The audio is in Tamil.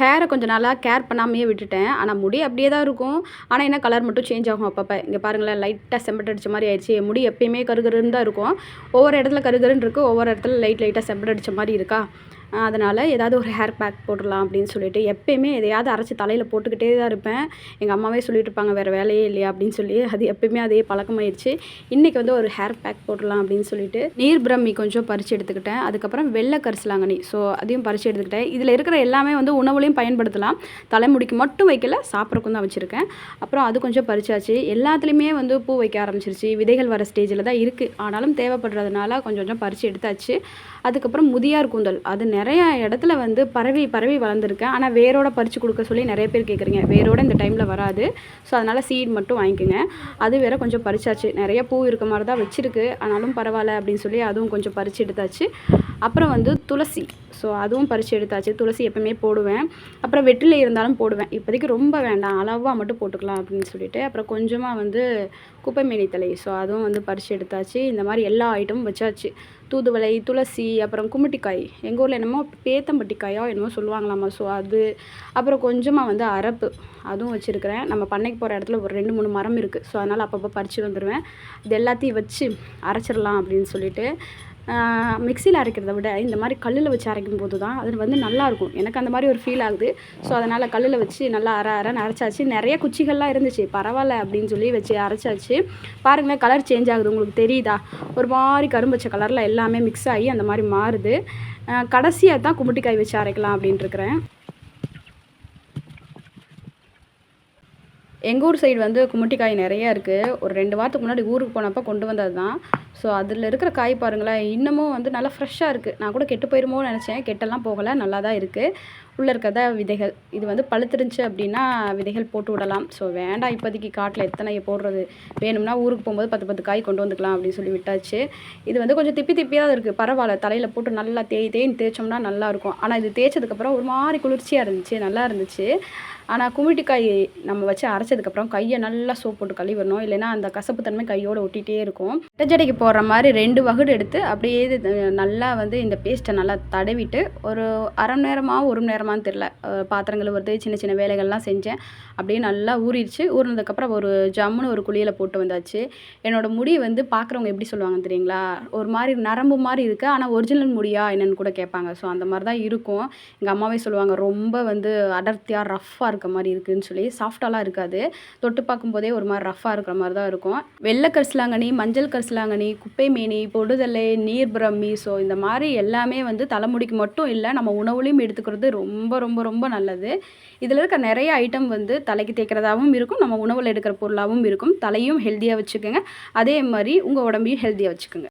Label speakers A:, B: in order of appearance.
A: ஹேரை கொஞ்சம் நல்லா கேர் பண்ணாமையே விட்டுட்டேன். ஆனால் முடி அப்படியே தான் இருக்கும். ஆனால் என்ன கலர் மட்டும் சேஞ்ச் ஆகும் அப்பப்போ. இங்கே பாருங்களேன் லைட்டாக செம்பட் அடிச்ச மாதிரி ஆயிடுச்சு. என் முடி எப்பயுமே கருகருன்னு தான் இருக்கும். ஒவ்வொரு இடத்துல கருகருன்னு இருக்குது ஒவ்வொரு இடத்துல லைட் லைட்டாக செம்பட் அடிச்ச மாதிரி இருக்கா? அதனால் ஏதாவது ஒரு ஹேர் பேக் போட்டுடலாம் அப்படின்னு சொல்லிட்டு எப்பயுமே எதையாவது அரைச்சி தலையில் போட்டுக்கிட்டே தான் இருப்பேன். எங்கள் அம்மாவே சொல்லிட்டு இருப்பாங்க வேறு வேலையே இல்லையா? அப்படின்னு சொல்லி. அது எப்பயுமே அதே பழக்கமாயிடுச்சு இன்றைக்கி வந்து ஒரு ஹேர் பேக் போட்டுடலாம் அப்படின்னு சொல்லிட்டு நீர் பிரம்மி கொஞ்சம் பறித்து எடுத்துக்கிட்டேன். அதுக்கப்புறம் வெள்ளை கரிசலாங்கண்ணி. ஸோ அதையும் பறித்து எடுத்துக்கிட்டேன். இதில் இருக்கிற எல்லாமே வந்து உணவுலையும் பயன்படுத்தலாம். தலைமுடிக்கு மட்டும் வைக்கல சாப்பிட்றக்கும் தான் வச்சுருக்கேன். அப்புறம் அது கொஞ்சம் பறிச்சாச்சு. எல்லாத்துலேயுமே வந்து பூ வைக்க ஆரம்பிச்சிருச்சு. விதைகள் வர ஸ்டேஜில் தான் இருக்குது ஆனாலும் தேவைப்படுறதுனால கொஞ்சம் கொஞ்சம் பறித்து எடுத்தாச்சு. அதுக்கப்புறம் முதியார் கூந்தல். அது நிறையா இடத்துல வந்து பரவி பரவி வளர்ந்துருக்கேன் ஆனால் வேரோட பறித்து கொடுக்க சொல்லி நிறைய பேர் கேட்குறீங்க வேரோட இந்த டைமில் வராது. ஸோ அதனால் சீட் மட்டும் வாங்கிக்கோங்க. அது வேற கொஞ்சம் பறிச்சாச்சு. நிறைய பூ இருக்க மாதிரி தான் வச்சுருக்கு. ஆனாலும் பரவாயில்ல அப்படின்னு சொல்லி அதுவும் கொஞ்சம் பறித்து எடுத்தாச்சு. அப்புறம் வந்து துளசி. ஸோ அதுவும் பறித்து எடுத்தாச்சு. துளசி எப்பவுமே போடுவேன். அப்புறம் வெற்றிலை இருந்தாலும் போடுவேன். இப்போதைக்கு ரொம்ப வேண்டாம். அளவாக மட்டும் போட்டுக்கலாம் அப்படின்னு சொல்லிட்டு. அப்புறம் கொஞ்சமாக வந்து குப்பை மேனி தலை ஸோ அதுவும் வந்து பறித்து எடுத்தாச்சு. இந்த மாதிரி எல்லா ஐட்டமும் வச்சாச்சு. தூதுவளை துளசி அப்புறம் கும்மிட்டிக்காய் எங்கள் ஊரில் என்னமோ பேத்தம்பட்டிக்காயோ என்னமோ சொல்லுவாங்களாமா ஸோ அது அப்புறம் கொஞ்சமாக வந்து அரப்பு. அதுவும் வச்சுருக்கிறேன். நம்ம பண்ணைக்கு போகிற இடத்துல ஒரு ரெண்டு மூணு மரம் இருக்குது ஸோ அதனால் அப்பப்போ பறித்து வந்துடுவேன் இது எல்லாத்தையும் வச்சு அரைச்சிடலாம் அப்படின்னு சொல்லிட்டு மிக்சியில் அரைக்கிறத விட இந்த மாதிரி கல்லில் வச்சு அரைக்கும் போது தான் அது வந்து நல்லாயிருக்கும். எனக்கு அந்த மாதிரி ஒரு ஃபீல் ஆகுது. ஸோ அதனால் கல்லில் வச்சு நல்லா அரை அரைன்னு அரைச்சாச்சு. நிறைய குச்சிகள்லாம் இருந்துச்சு. பரவாயில்ல அப்படின்னு சொல்லி வச்சு அரைச்சாச்சு. பாருங்களேன் கலர் சேஞ்ச் ஆகுது. உங்களுக்கு தெரியுதா? ஒரு மாதிரி கரும்பச்சை கலரில் எல்லாமே மிக்ஸ் ஆகி அந்த மாதிரி மாறுது. கடைசியாக தான் கும்பிட்டிக்காய் வச்சு அரைக்கலாம் அப்படின்ட்டு இருக்கிறேன் எங்கள் ஊர் சைடு வந்து கும்மிட்டிக்காய் நிறைய இருக்குது ஒரு ரெண்டு வாரத்துக்கு முன்னாடி ஊருக்கு போனப்போ கொண்டு வந்தது தான் ஸோ அதில் இருக்கிற காய் பாருங்களேன் இன்னமும் வந்து நல்லா ஃப்ரெஷ்ஷாக இருக்குது நான் கூட கெட்டு போயிருமோன்னு நினச்சேன். கெட்டெல்லாம் போகலை நல்லா தான் இருக்குது உள்ளே இருக்கிறத விதைகள். இது வந்து பழுத்துருந்துச்சு அப்படின்னா விதைகள் போட்டு விடலாம். ஸோ வேண்டாம் இப்போதைக்கு காட்டில் எத்தனை போடுறது. வேணும்னா ஊருக்கு போகும்போது பத்து பத்து காய் கொண்டு வந்துக்கலாம் அப்படின்னு சொல்லி விட்டாச்சு. இது வந்து கொஞ்சம் திப்பி திப்பியாக தான் இருக்குது பரவாயில்ல தலையில் போட்டு நல்லா தேய் தேய்ன்னு தேய்ச்சோம்னா நல்லாயிருக்கும் ஆனால் இது தேய்ச்சதுக்கப்புறம் ஒரு மாதிரி குளிர்ச்சியாக இருந்துச்சு நல்லா இருந்துச்சு. ஆனால் குமிட்டிக்காய் நம்ம வச்சு அரைச்சதுக்கப்புறம் கையை நல்லா சோப் போட்டு கழுவிடணும். இல்லைன்னா அந்த கசப்பு தன்மை கையோடு ஒட்டிகிட்டே இருக்கும். ஜடைக்கு போடுற மாதிரி ரெண்டு வகுடு எடுத்து அப்படியே நல்லா வந்து இந்த பேஸ்ட்டை நல்லா தடவிட்டு ஒரு அரை மணி நேரமாக ஒரு மணி நேரமானு தெரில பாத்திரங்கள் வருது சின்ன சின்ன வேலைகள்லாம் செஞ்சேன். அப்படியே நல்லா ஊறிடுச்சு. ஊறினதுக்கப்புறம் ஒரு ஜம்முன்னு ஒரு குழியில் போட்டு வந்தாச்சு. என்னோடய முடி வந்து பார்க்குறவங்க எப்படி சொல்லுவாங்க தெரியுங்களா? ஒரு மாதிரி நரம்பு மாதிரி இருக்குது ஆனால் ஒரிஜினல் முடியா என்னென்னு கூட கேட்பாங்க. ஸோ அந்த மாதிரி தான் இருக்கும். எங்கள் அம்மாவே சொல்லுவாங்க ரொம்ப வந்து அடர்த்தியாக ரஃப்பாக இருக்க மாதிரி இருக்குதுன்னு சொல்லி. சாஃப்டாலாம் இருக்காது. தொட்டு பார்க்கும்போதே ஒரு மாதிரி ரஃப்பாக இருக்கிற மாதிரி தான் இருக்கும். வெள்ளை கரிசலாங்கனி மஞ்சள் கரிசலாங்கனி குப்பை மேனி பொடுதலை நீர் பிரம்மி ஸோ இந்த மாதிரி எல்லாமே வந்து தலைமுடிக்கு மட்டும் இல்லை நம்ம உணவுலையும் எடுத்துக்கிறது ரொம்ப ரொம்ப ரொம்ப நல்லது. இதில் இருக்க நிறைய ஐட்டம் வந்து தலைக்கு தேய்க்கிறதாகவும் இருக்கும் நம்ம உணவில் எடுக்கிற பொருளாகவும் இருக்கும். தலையும் ஹெல்த்தியாக வச்சுக்கோங்க. அதே மாதிரி உங்கள் உடம்பையும் ஹெல்த்தியாக வச்சுக்கோங்க.